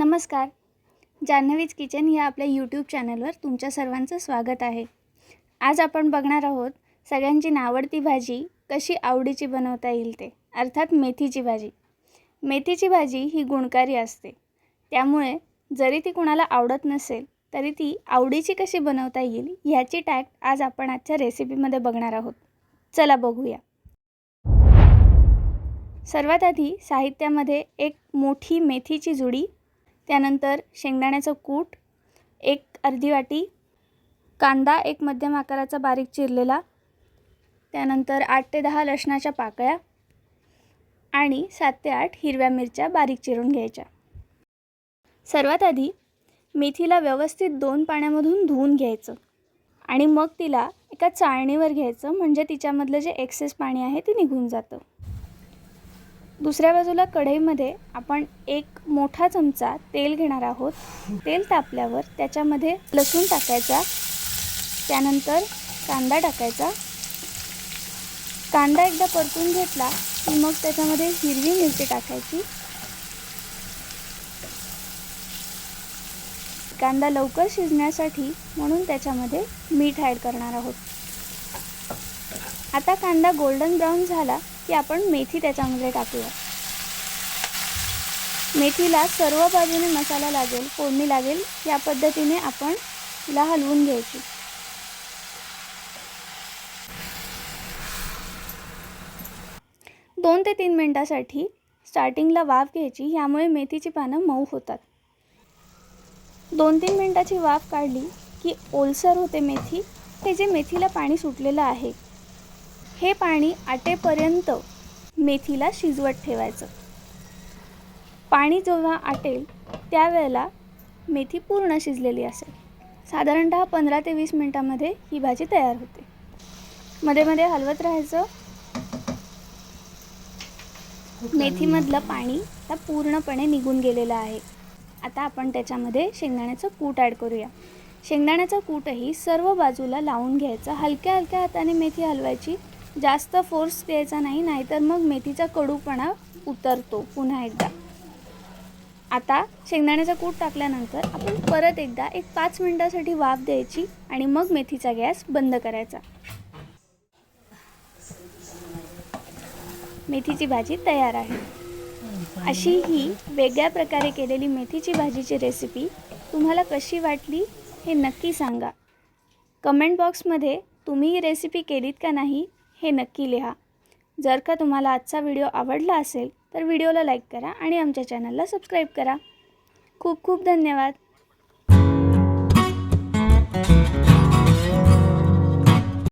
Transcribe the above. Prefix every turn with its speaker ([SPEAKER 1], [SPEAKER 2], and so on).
[SPEAKER 1] नमस्कार. जान्हवीज किचन या आपल्या यूट्यूब चॅनलवर तुमच्या सर्वांचं स्वागत आहे. आज आपण बघणार आहोत सगळ्यांची नावडती भाजी कशी आवडीची बनवता येईल ते अर्थात मेथीची भाजी. मेथीची भाजी ही गुणकारी असते. त्यामुळे जरी ती कुणाला आवडत नसेल तरी ती आवडीची कशी बनवता येईल ह्याची टॅक आज आपण आजच्या रेसिपीमध्ये बघणार आहोत. चला बघूया. सर्वात आधी साहित्यामध्ये एक मोठी मेथीची जुडी त्यानंतर शेंगदाण्याचं कूट एक अर्धी वाटी कांदा एक मध्यम आकाराचा बारीक चिरलेला त्यानंतर आठ ते दहा लसणाच्या पाकळ्या आणि सात ते आठ हिरव्या मिरच्या बारीक चिरून घ्यायच्या. सर्वात आधी मेथीला व्यवस्थित दोन पाण्यामधून धुवून घ्यायचं आणि मग तिला एका चाळणीवर घ्यायचं म्हणजे तिच्यामधलं जे एक्सेस पाणी आहे ते निघून जातं. दुसऱ्या बाजूला कढईमध्ये आपण एक मोठा चमचा तेल घेणार आहोत. तेल तापल्यावर त्याच्यामध्ये लसूण टाकायचा. त्यानंतर कांदा टाकायचा. कांदा एकदा परतून घेतला की मग त्याच्यामध्ये हिरवी मिरची टाकायची. कांदा लवकर शिजण्यासाठी म्हणून त्याच्यामध्ये मीठ ॲड करणार आहोत. आता कांदा गोल्डन ब्राऊन झाला की आपण मेथी त्याच्यामध्ये टाकूया. मेथीला सर्व बाजूने मसाला लागेल फोडणी लागेल या पद्धतीने आपण तिला हलवून घ्यायची. दोन ते तीन मिनटासाठी स्टार्टिंगला वाफ घ्यायची यामुळे मेथीची पानं मऊ होतात. दोन तीन मिनटाची वाफ काढली की ओलसर होते मेथी हे जे मेथीला पाणी सुटलेलं आहे हे पाणी आटेपर्यंत मेथीला शिजवत ठेवायचं. पाणी जेव्हा आटेल त्यावेळेला मेथी पूर्ण शिजलेली असेल. साधारणतः पंधरा ते वीस मिनटामध्ये ही भाजी तयार होते. मध्ये मध्ये हलवत राहायचं. मेथीमधलं पाणी आता पूर्णपणे निघून गेलेलं आहे. आता आपण त्याच्यामध्ये शेंगदाण्याचं कूट ॲड करूया. शेंगदाण्याचं कूटही सर्व बाजूला लावून घ्यायचं. हलक्या हलक्या हाताने मेथी हलवायची. जास्त फोर्स द्यायचा नाही नाहीतर मग मेथीचा कडूपणा उतरतो पुन्हा एकदा. आता शेंगदाण्याचा कूट टाकल्यानंतर आपण परत एकदा एक पाच मिनटासाठी वाफ द्यायची आणि मग मेथीचा गॅस बंद करायचा. मेथीची भाजी तयार आहे. अशी ही वेगळ्या प्रकारे केलेली मेथीची भाजीची रेसिपी तुम्हाला कशी वाटली हे नक्की सांगा. कमेंट बॉक्समध्ये तुम्ही ही रेसिपी केलीत का नाही हे नक्की लिहा. जर का तुम्हाला आजचा व्हिडिओ आवडला असेल तर व्हिडिओला लाईक करा आणि आमच्या चॅनलला सबस्क्राईब करा. खूप खूप धन्यवाद.